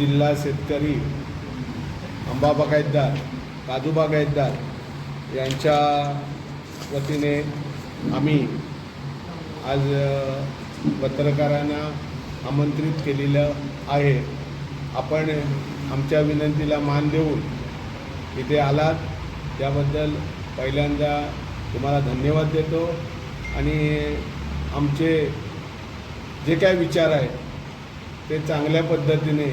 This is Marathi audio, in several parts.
जिल्हा शेतकरी आंबा बागायतदार काजू बागायतदार यांच्या वतीने आम्ही आज पत्रकारांना आमंत्रित केलेलं आहे. आपण आमच्या विनंतीला मान देऊन इथे आलात. त्याबद्दल पहिल्यांदा तुम्हाला धन्यवाद देतो आणि आमचे जे काय विचार आहेत ते चांगल्या पद्धतीने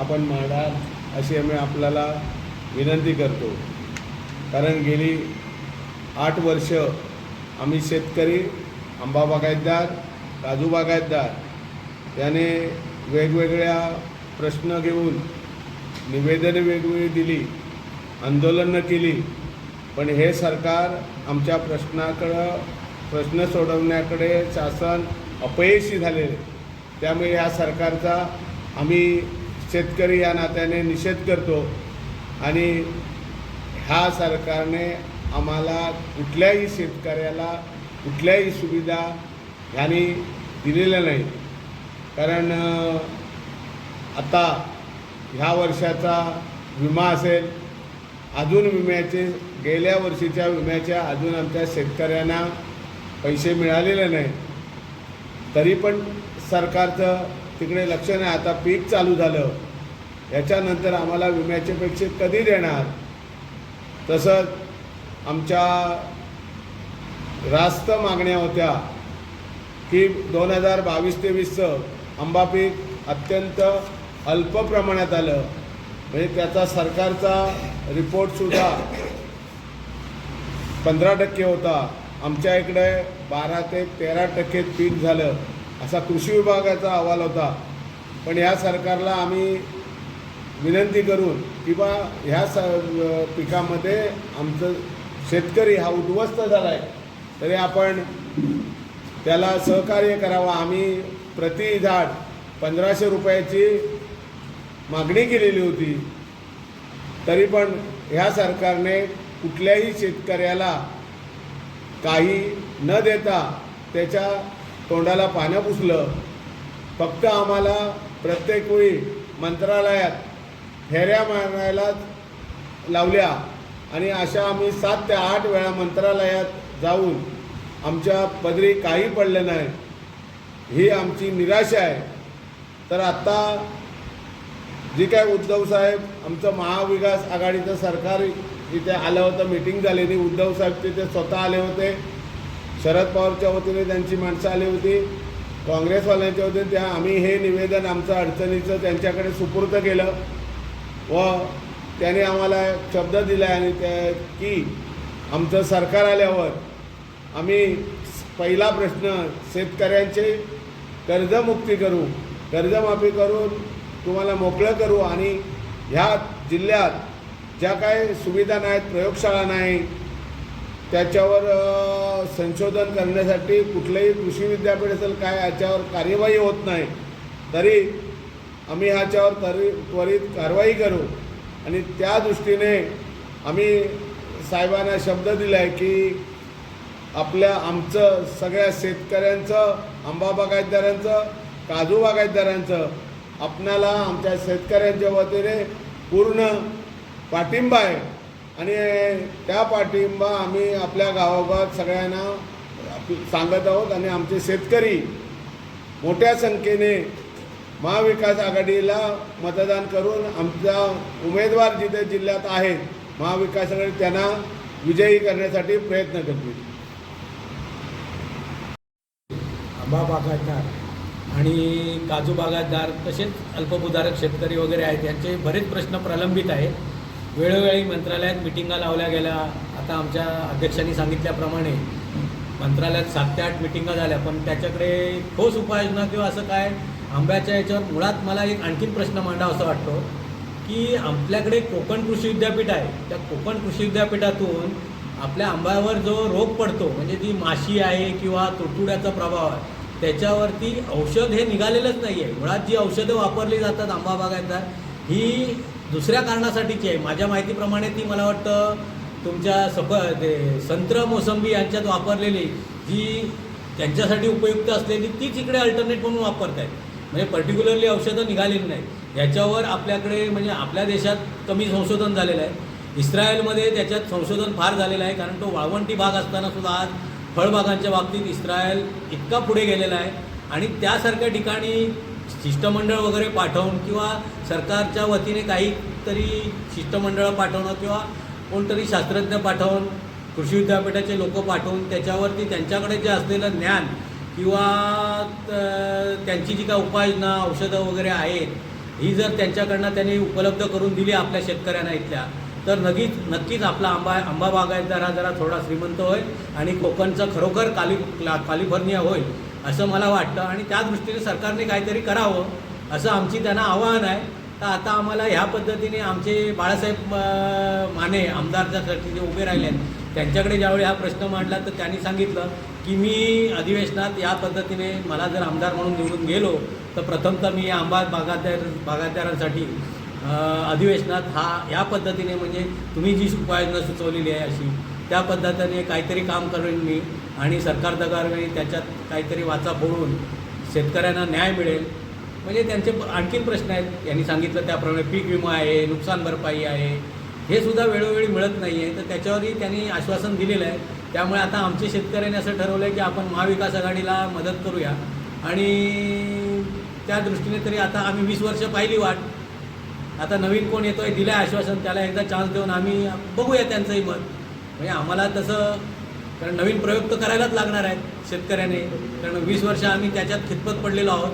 आपण मांडाल अशी आम्ही आपल्याला विनंती करतो. कारण गेली आठ वर्ष आम्ही शेतकरी आंबा बागायतदार काजू बागायतदार याने वेगवेगळ्या प्रश्न घेऊन निवेदने वेगवेगळी दिली आंदोलनं केली. पण हे सरकार आमच्या प्रश्नाकडं प्रश्न सोडवण्याकडे शासन अपयशी झालेले त्यामुळे या सरकारचा आम्ही शेतकरी या नात्याने निषेध करतो. आणि ह्या सरकारने आम्हाला कुठल्याही शेतकऱ्याला कुठल्याही सुविधा ह्यानी दिलेल्या नाही कारण आता ह्या वर्षाचा विमा असेल अजून विम्याचे गेल्या वर्षीच्या विम्याच्या अजून आमच्या शेतकऱ्यांना पैसे मिळालेले नाही तरी पण सरकारचं तिकडे लक्ष नाही. आता पीक चालू झालं. याच्यानंतर आम्हाला विम्याचे पैसे कधी देणार? तसंच आमच्या रास्त मागण्या होत्या की दोन हजार बावीस तेवीसचं आंबा पीक अत्यंत अल्प प्रमाणात आलं. म्हणजे त्याचा सरकारचा रिपोर्टसुद्धा पंधरा टक्के होता. आमच्या इकडे बारा ते तेरा टक्के पीक झालं असा कृषी विभागाचा अहवाल होता. पण ह्या सरकारला आम्ही विनंती करून किंवा ह्या स पिकामध्ये आमचं शेतकरी हा उद्ध्वस्त झाला आहे तरी आपण त्याला सहकार्य करावं. आम्ही प्रति झाड पंधराशे रुपयाची मागणी केलेली होती. तरी पण ह्या सरकारने कुठल्याही शेतकऱ्याला काही न देता त्याच्या तोंडाला पानं पुसलं. फक्त आम्हाला प्रत्येक वेळी मंत्रालयात फेऱ्या मारायला लावल्या आणि अशा आम्ही सात ते आठ वेळा मंत्रालयात जाऊन आमच्या पदरी काही पडलं नाही. ही आमची निराशा आहे. तर आत्ता जी काय उद्धव साहेब आमचं महाविकास आघाडीचं सरकार इथे आलं होतं मिटिंग झालेली. उद्धव साहेब तिथे स्वतः आले होते. शरद पवारच्या वतीने त्यांची माणसं आली होती. काँग्रेसवाल्यांच्या वतीने त्या आम्ही हे निवेदन आमचं अडचणीचं त्यांच्याकडे सुपूर्द केलं. व त्याने आम्हाला शब्द दिला आणि त्या की आमचं सरकार आल्यावर आम्ही पहिला प्रश्न शेतकऱ्यांचे कर्जमुक्ती करू कर्जमाफी करून तुम्हाला मोकळं करू आणि ह्या जिल्ह्यात ज्या काय सुविधा नाहीत प्रयोगशाळा नाही त्याच्यावर संशोधन करण्यासाठी कुठलंही कृषी विद्यापीठ असेल काय याच्यावर कार्यवाही होत नाही तरी आम्ही ह्याच्यावर तरी त्वरित कारवाई करू. आणि त्या दृष्टीने आम्ही साहेबांना शब्द दिला आहे की आपल्या आमचं सगळ्या शेतकऱ्यांचं आंबा बागायतदारांचं काजू बागायतदारांचं आपणाला आमच्या शेतकऱ्यांच्या वतीने पूर्ण पाठिंबा आहे. आणि त्या पाठिंबा आम्ही आपल्या गावागावात सगळ्यांना सांगत आहोत. आणि आमचे शेतकरी मोठ्या संख्येने महाविकास आघाडीला मतदान करून आमचा उमेदवार जिथे जिल्ह्यात आहेत महाविकास आघाडी त्यांना विजयी करण्यासाठी प्रयत्न करतील आंबा बागायतदार आणि काजू बागायतदार तसेच अल्पभूधारक शेतकरी वगैरे आहेत यांचे बरेच प्रश्न प्रलंबित आहेत. वेळोवेळी मंत्रालयात मिटिंगा लावल्या गेल्या. आता आमच्या अध्यक्षांनी सांगितल्याप्रमाणे मंत्रालयात सात ते आठ मिटिंगा झाल्या पण त्याच्याकडे ठोस उपाययोजना किंवा असं काय आंब्याच्या याच्यावर मुळात मला एक आणखीन प्रश्न मांडावा असं वाटतो की आपल्याकडे कोकण कृषी विद्यापीठ आहे त्या कोकण कृषी विद्यापीठातून आपल्या आंब्यावर जो रोग पडतो म्हणजे जी माशी आहे किंवा तुडतुड्याचा प्रभाव आहे त्याच्यावरती औषध हे निघालेलंच नाही आहे मुळात जी औषधं वापरली जातात आंबा बागायचा ही दुसऱ्या कारणासाठीची आहे. माझ्या माहितीप्रमाणे ती मला वाटतं तुमच्या सफ ते संत्र मोसंबी यांच्यात वापरलेली जी त्यांच्यासाठी उपयुक्त असलेली तीच इकडे अल्टरनेट म्हणून वापरत आहेत म्हणजे पर्टिक्युलरली औषधं निघालेली नाहीत. याच्यावर आपल्याकडे म्हणजे आपल्या देशात कमी संशोधन झालेलं आहे. इस्रायलमध्ये त्याच्यात संशोधन फार झालेलं आहे कारण तो वाळवंटी भाग असताना सुद्धा आज फळबागांच्या बाबतीत इस्रायल इतका पुढे गेलेला आहे. आणि त्यासारख्या ठिकाणी शिष्टमंडळ वगैरे पाठवून किंवा सरकारच्या वतीने काहीतरी शिष्टमंडळं पाठवणं किंवा कोणतरी शास्त्रज्ञ पाठवून कृषी विद्यापीठाचे लोक पाठवून त्याच्यावरती त्यांच्याकडे जे असलेलं ज्ञान किंवा त्यांची जी काय उपाययोजना औषधं वगैरे आहेत ही जर त्यांच्याकडनं त्यांनी उपलब्ध करून दिली आपल्या शेतकऱ्यांना इथल्या तर नक्कीच नक्कीच आपला आंबा आंबा बागायतदारा जरा थोडा श्रीमंत होईल आणि कोकणचं खरोखर काली क्ला- होईल असं मला वाटतं. आणि त्या दृष्टीने सरकारने काहीतरी करावं असं आमची त्यांना आवाहन आहे. तर आता आम्हाला ह्या पद्धतीने आमचे बाळासाहेब माने आमदारच्यासाठी जे उभे राहिले आहेत त्यांच्याकडे ज्यावेळी हा प्रश्न मांडला तर त्यांनी सांगितलं की मी अधिवेशनात या पद्धतीने मला जर आमदार म्हणून निवडून गेलो तर प्रथमतः मी या आंबा बागायतदार बागायतदारांसाठी अधिवेशनात हा या पद्धतीने म्हणजे तुम्ही जी उपाययोजना सुचवलेली आहे अशी त्या पद्धतीने काहीतरी काम करेन मी आणि सरकार दगारवेळी त्याच्यात काहीतरी वाचा फोडून शेतकऱ्यांना न्याय मिळेल. म्हणजे त्यांचे आणखीन प्रश्न आहेत. यांनी सांगितलं त्याप्रमाणे पीक विमा आहे नुकसान भरपाई आहे हे सुद्धा वेळोवेळी मिळत नाही आहे तर त्याच्यावरही त्यांनी आश्वासन दिलेलं आहे. त्यामुळे आता आमच्या शेतकऱ्यांनी असं ठरवलं आहे की आपण महाविकास आघाडीला मदत करूया. आणि त्या दृष्टीने तरी आता आम्ही वीस वर्ष पाहिली वाट. आता नवीन कोण येतोय दिलं आहे आश्वासन त्याला एकदा चान्स देऊन आम्ही बघूया त्यांचंही मत. म्हणजे आम्हाला तसं कारण नवीन प्रयोग तर करायलाच लागणार आहेत शेतकऱ्याने. कारण वीस वर्ष आम्ही त्याच्यात खितपत पडलेलो आहोत.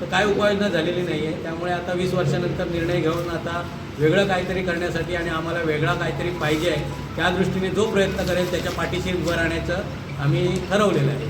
तर काय उपाययोजना झालेली नाही आहे त्यामुळे आता वीस वर्षानंतर निर्णय घेऊन आता वेगळं काहीतरी करण्यासाठी आणि आम्हाला वेगळा काहीतरी पाहिजे आहे त्या दृष्टीने जो प्रयत्न करेल त्याच्या पाठीशी उभं राहण्याचं आम्ही ठरवलेलं आहे.